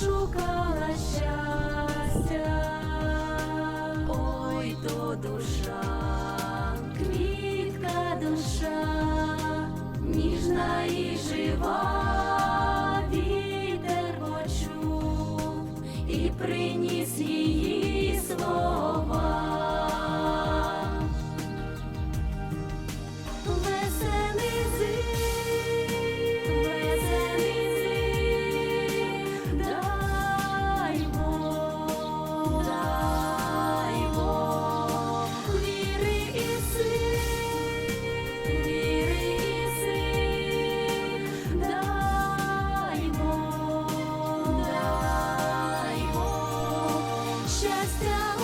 шукала щастя, ой то душа, квітка душа, ніжна і жива, вітер почув і приніс її слово. Just